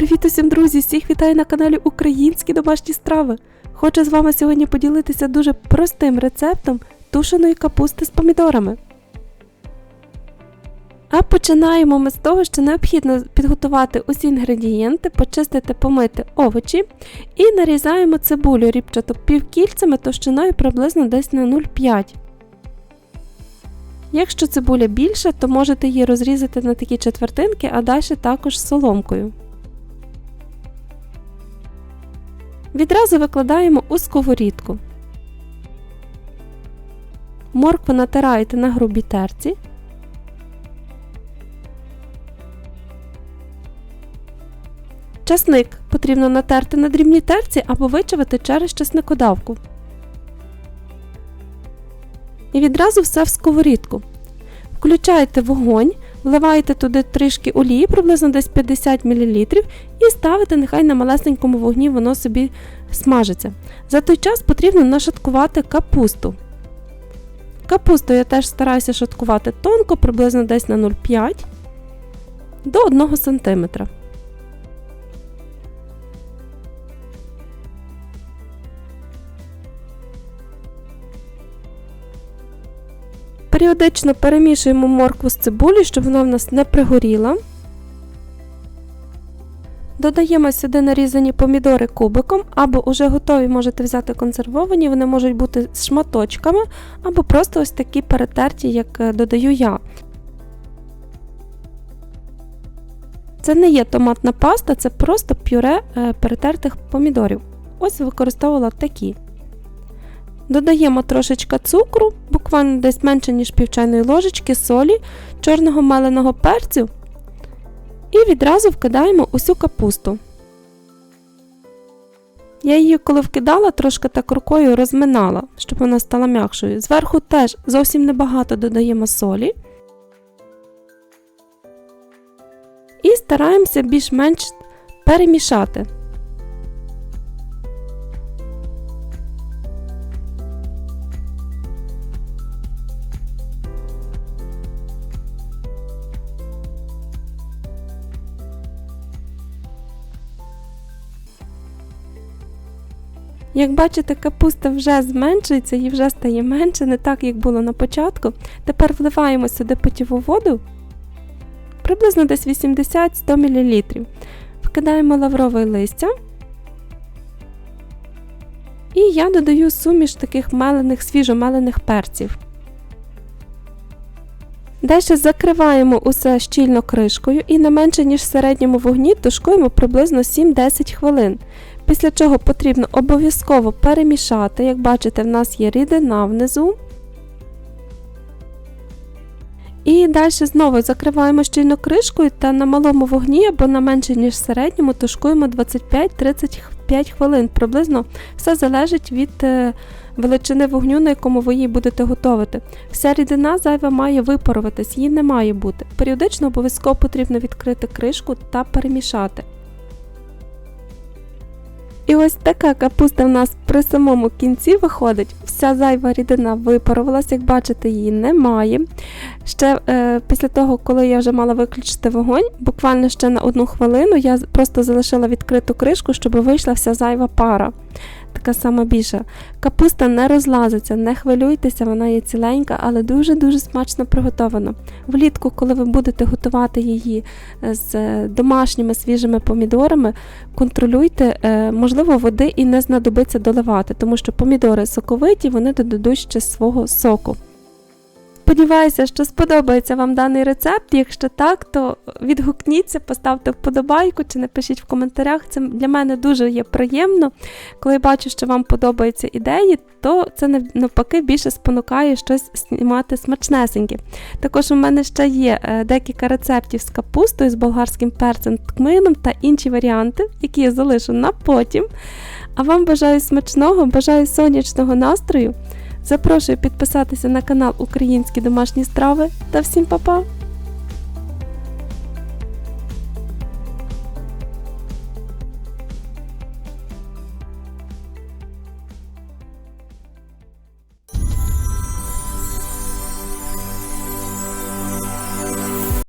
Привіт усім, друзі! Всіх вітаю на каналі Українські домашні страви. Хочу з вами сьогодні поділитися дуже простим рецептом тушеної капусти з помідорами. А починаємо ми з того, що необхідно підготувати усі інгредієнти, почистити, помити овочі і нарізаємо цибулю рібчату півкільцями товщиною приблизно десь на 0,5. Якщо цибуля більша, то можете її розрізати на такі четвертинки, а далі також соломкою. Відразу викладаємо у сковорідку. Моркву натираєте на грубій терці. Часник потрібно натерти на дрібній терці або вичавити через часникодавку. І відразу все в сковорідку. Включаєте вогонь, вливаєте туди трішки олії, приблизно десь 50 мл, і ставите, нехай на малесенькому вогні воно собі смажиться. За той час потрібно нашаткувати капусту. Капусту я теж стараюся шаткувати тонко, приблизно десь на 0,5 до 1 см. Періодично перемішуємо моркву з цибулею, щоб вона в нас не пригоріла. Додаємо сюди нарізані помідори кубиком, або уже готові можете взяти консервовані, вони можуть бути з шматочками, або просто ось такі перетерті, як е, додаю я. Це не є томатна паста, це просто пюре е, перетертих помідорів. Ось використовувала такі. Додаємо трошечка цукру, буквально десь менше, ніж пів чайної ложечки, солі, чорного меленого перцю і відразу вкидаємо усю капусту. Я її, коли вкидала, трошки так рукою розминала, щоб вона стала м'якшою. Зверху теж зовсім небагато додаємо солі. І стараємося більш-менш перемішати. Як бачите, капуста вже зменшується і вже стає менше, не так, як було на початку. Тепер вливаємо сюди питьову воду приблизно десь 80-100 мл. Вкидаємо лаврове листя. І я додаю суміш таких мелених, свіжомелених перців. Далі закриваємо усе щільно кришкою і не менше, ніж в середньому вогні тушкуємо приблизно 7-10 хвилин. Після чого потрібно обов'язково перемішати, як бачите, в нас є рідина внизу. І далі знову закриваємо щільно кришкою та на малому вогні або на менше, ніж середньому, тушкуємо 25-35 хвилин. Приблизно все залежить від е, величини вогню, на якому ви її будете готувати. Вся рідина зайва має випаруватись, її не має бути. Періодично обов'язково потрібно відкрити кришку та перемішати. І ось така капуста в нас при самому кінці виходить. Вся зайва рідина випарувалася, як бачите, її немає. Ще е, після того, коли я вже мала виключити вогонь, буквально ще на одну хвилину я просто залишила відкриту кришку, щоб вийшла вся зайва пара така сама більша. Капуста не розлазиться, не хвилюйтеся, вона є ціленька, але дуже-дуже смачно приготована. Влітку, коли ви будете готувати її е, з домашніми свіжими помідорами, контролюйте, е, можливо, води і не знадобиться доливати, тому що помідори соковиті, вони додадуть ще свого соку. Сподіваюся, що сподобається вам даний рецепт. Якщо так, то відгукніться, поставте вподобайку чи напишіть в коментарях. Це для мене дуже є приємно. Коли я бачу, що вам подобаються ідеї, то це навпаки більше спонукає щось знімати смачнесеньке. Також у мене ще є е, декілька рецептів з капустою, з болгарським перцем, ткмином та інші варіанти, які я залишу на потім. А вам бажаю смачного, бажаю сонячного настрою. Запрошую підписатися на канал Українські домашні страви та всім па-па!